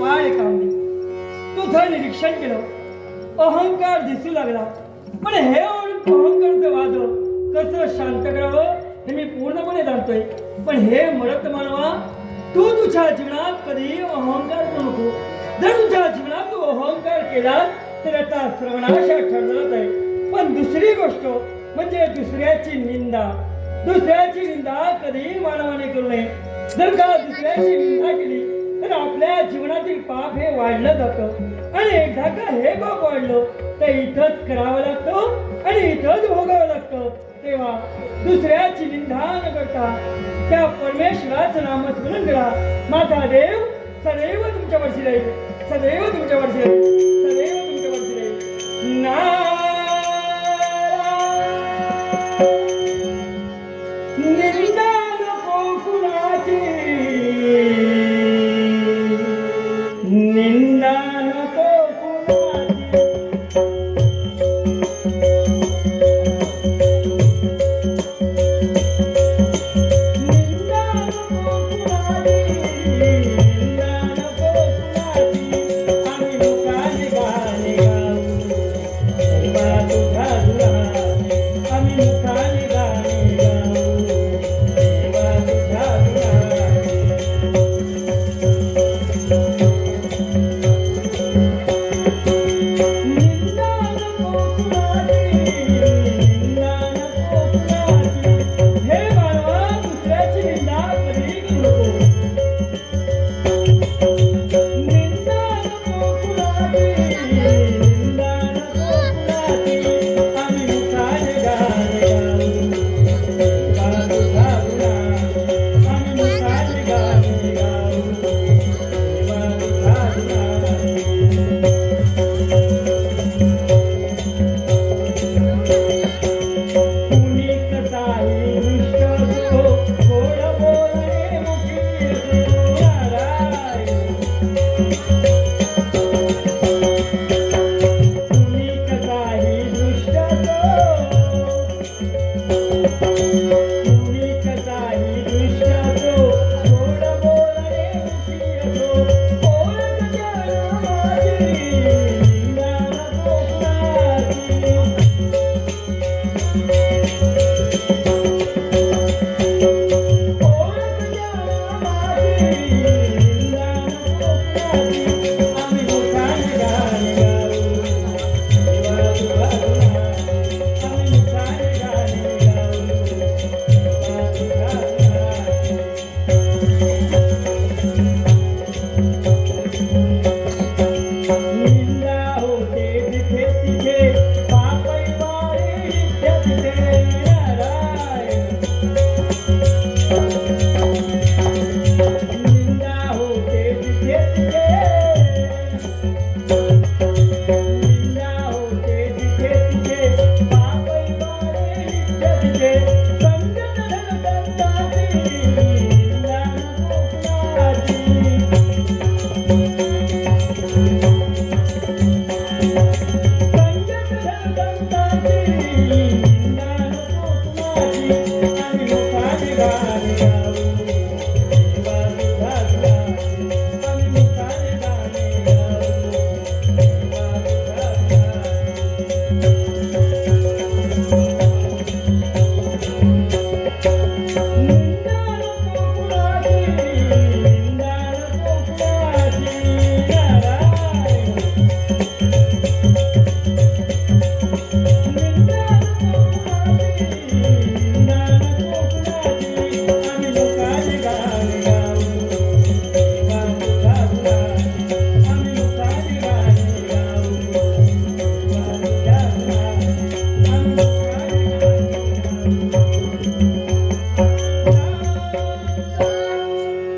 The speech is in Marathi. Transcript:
वाय कामनी. तुझं निरीक्षण केलं अहंकार दिसू लागला. पण हे अहंकारचं वाद कसं शांत करावं हे मी पूर्णपणे जाणतोय. पण हे मरत मानवा तू तुझ्या जीवनात कधी अहंकार करू नको. जर तुझ्या जीवनात तू अहंकार केला तर आता श्रवणाशा ठरणारच आहे. पण दुसरी गोष्ट म्हणजे दुसऱ्याची निंदा. दुसऱ्याची निंदा कधी मानवाने करू नये. जर का दुसऱ्याची निंदा केली तर आपल्या जीवनातील पाप हे वाढलं जातं. आणि एकदा का हे पाप वाढलं तर इथंच करावं लागतं आणि इथंच भोगावं लागतं. तेव्हा दुसऱ्याची निंदा न करता त्या परमेश्वराचं नामस्मरण करा. माझा देव सदैव तुमच्या वर्षी राहील. सदैव तुमच्या वर्षी राहील. सदैव तुमच्या वर्षी राहील. Yeah.